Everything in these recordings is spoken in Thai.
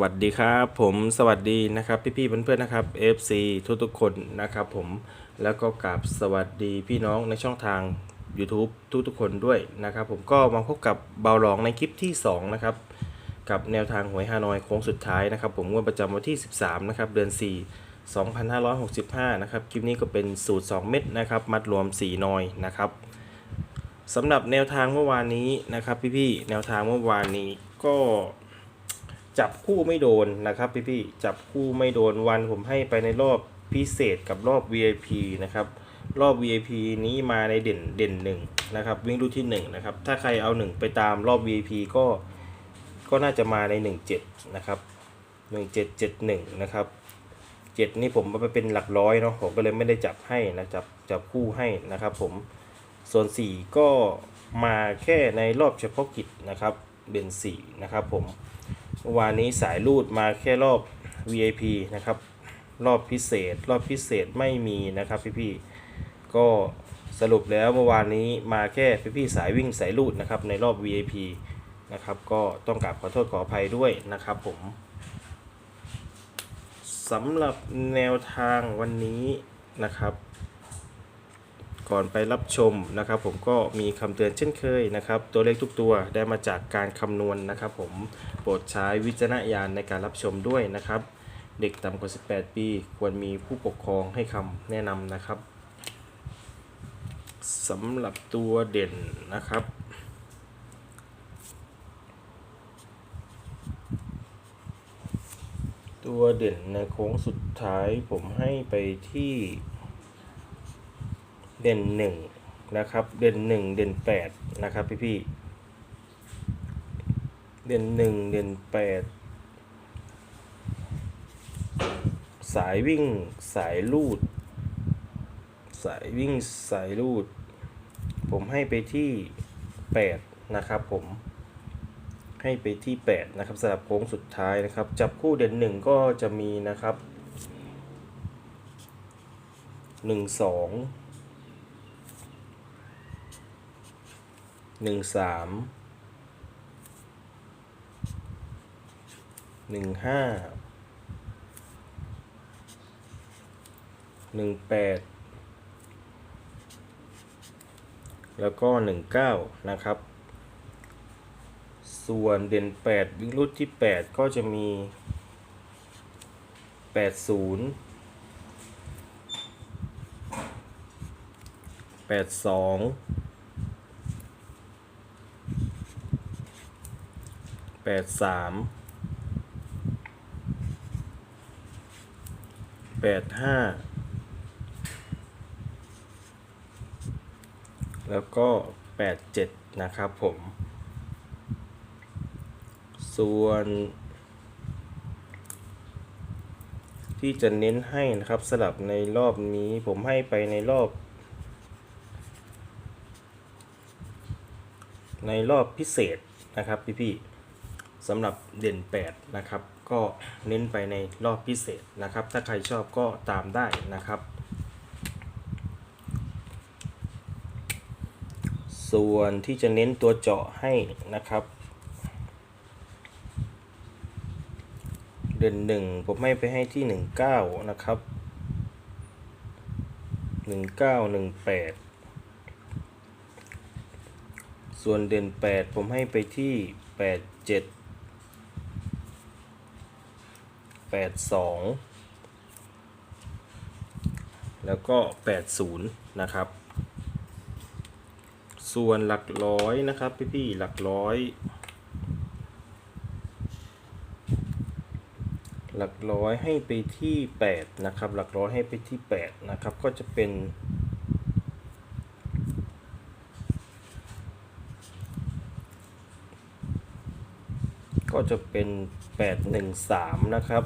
วัสดีครับ ผมสวัสดีนะครับ พี่ๆเพื่อนๆนะครับ FC ทุกๆคนนะครับผมแล้วก็กราบสวัสดีพี่น้องในช่องทาง YouTube ทุกๆคนด้วยนะครับผมก็มาพบกับเบาหลองในคลิปที่ 2 นะครับ กับแนวทางหวยฮานอยโค้งสุดท้ายนะครับ ผมงวดประจำวันที่ 13 นะครับ เดือน 4 2565 นะครับ คลิปนี้ก็เป็นสูตร 2 เม็ดนะครับ มัดรวม 4 นอยนะครับสำหรับแนวทางเมื่อวานนี้นะครับ พี่ๆแนวทางเมื่อวานนี้ก็ จับคู่ไม่โดนนะครับพี่ๆจับคู่ไม่โดนวันผมให้ไปในรอบพิเศษกับรอบ VIP นะครับรอบ VIP นี้มาในเด่นเด่นหนึ่งนะครับวิ่งรูที่1นะครับถ้าใครเอา 1 ไปตามรอบ VIP ก็ก็น่าจะมาใน 17นะครับ1771นะครับ7นี่ผมเอาไปเป็นหลักร้อยเนาะผมก็เลยไม่ได้จับให้นะจับจับคู่ให้นะครับผมส่วน 4 ก็มาแค่ในรอบเฉพาะกิจนะครับเด่น4นะครับผม เมื่อวานนี้สายรูดมาแค่รอบ VIP นะครับ รอบพิเศษ รอบพิเศษไม่มีนะครับพี่ๆก็สรุปแล้วเมื่อวานนี้มาแค่พี่ๆสายวิ่งสายรูดนะครับในรอบ VIP นะครับก็ต้องกราบขอโทษขออภัยด้วยนะครับผมสำหรับแนวทางวันนี้นะครับ ก่อนไปรับชมนะครับ ผมก็มีคำเตือนเช่นเคยนะครับ ตัวเลขทุกตัวได้มาจากการคำนวณนะครับ ผมโปรดใช้วิจารณญาณในการรับชมด้วยนะครับ เด็กต่ำกว่า 18 ปี ควรมีผู้ปกครองให้คำแนะนำนะครับสำหรับตัวเด่นนะครับตัวเด่นในโค้งสุดท้ายผมให้ไปที่ เด่นหนึ่งนะครับ เด่นหนึ่งเด่นแปดนะครับพี่พี่เด่นหนึ่งเด่นแปดสายวิ่งสายลูด สายวิ่งสายลูด ผมให้ไปที่แปดนะครับผมให้ไปที่แปดนะครับสำหรับโค้งสุดท้ายนะครับ จับคู่เด่นหนึ่งก็จะมีนะครับหนึ่งสอง หนึ่งสามหนึ่งห้าหนึ่งแปดแล้วก็หนึ่งเก้านะครับ ส่วนเด่นแปดวิ่งรุ่นที่แปดก็จะมีแปดศูนย์แปดสอง แปดสามแปดห้าแล้วก็แปดเจ็ดนะครับผม ส่วน ที่จะเน้นให้นะครับสลับในรอบนี้ผมให้ไปในรอบในรอบพิเศษนะครับพี่ๆ สำหรับเด่น 8 นะครับ ก็เน้นไปในรอบพิเศษนะครับ ถ้าใครชอบก็ตามได้นะครับ ส่วนที่จะเน้นตัวเจาะให้นะครับ เด่นหนึ่งผมให้ไปให้ที่ 19 นะครับ 1918ส่วนเด่น 8 ผมให้ไปที่ 8 7 8 2แล้วก็ 80 นะครับ ส่วนหลักร้อยนะครับพี่ๆหลักร้อย หลักร้อยให้ไปที่ 8 นะครับ หลักร้อยให้ไปที่ 8 นะครับ ก็จะเป็น จะเป็น 813 นะครับ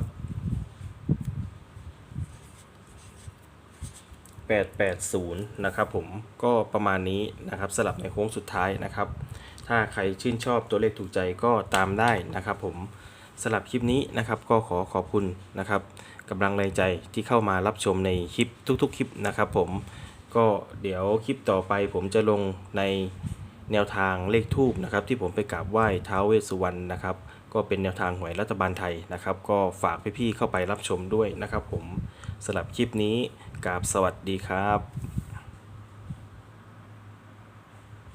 880 นะครับผมก็ประมาณนี้นะครับสลับในโค้งสุดท้ายนะครับ ถ้าใครชื่นชอบตัวเลขถูกใจก็ตามได้นะครับผมสลับคลิปนี้นะครับก็ขอขอบคุณนะครับกำลังแรงใจที่เข้ามารับชมในคลิปทุกๆ คลิปนะครับผมก็เดี๋ยวคลิปต่อไปผมจะลงในแนวทางเลขทูบนะครับที่ผมไปกราบไหว้ท้าวเวสสุวรรณนะครับ ก็เป็นแนวทางหวยรัฐบาลไทยนะครับ ก็ฝากพี่ๆเข้าไปรับชมด้วยนะครับผมสำหรับคลิปนี้กราบสวัสดีครับ